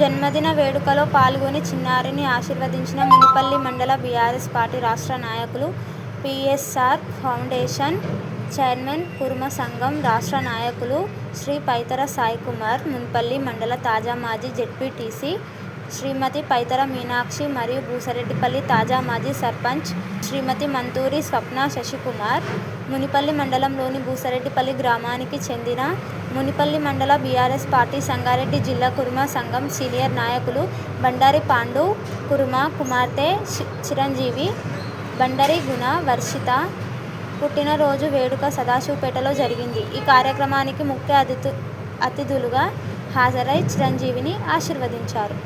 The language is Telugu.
జన్మదిన వేడుకలో పాల్గొని చిన్నారిని ఆశీర్వదించిన మునిపల్లి మండల బీఆర్ఎస్ పార్టీ రాష్ట్ర నాయకులు, పిఎస్ఆర్ ఫౌండేషన్ చైర్మన్, కురుమ సంఘం రాష్ట్ర నాయకులు శ్రీ పైతర సాయికుమార్, మున్పల్లి మండల తాజా మాజీ జెడ్పీటీసీ శ్రీమతి పైతర మీనాక్షి మరియు భూసరెడ్డిపల్లి తాజా మాజీ సర్పంచ్ శ్రీమతి మంతూరి స్వప్న శశికుమార్, మునిపల్లి మండలంలోని భూసరెడ్డిపల్లి గ్రామానికి చెందిన మునిపల్లి మండల బీఆర్ఎస్ పార్టీ సంగారెడ్డి జిల్లా కురుమ సంఘం సీనియర్ నాయకులు బండారి పాండు కురుమ కుమార్తె చిరంజీవి బండారి గుణ వర్షిత పుట్టినరోజు వేడుక సదాశివపేటలో జరిగింది. ఈ కార్యక్రమానికి ముఖ్య అతిథు అతిథులుగా హాజరై చిరంజీవిని ఆశీర్వదించారు.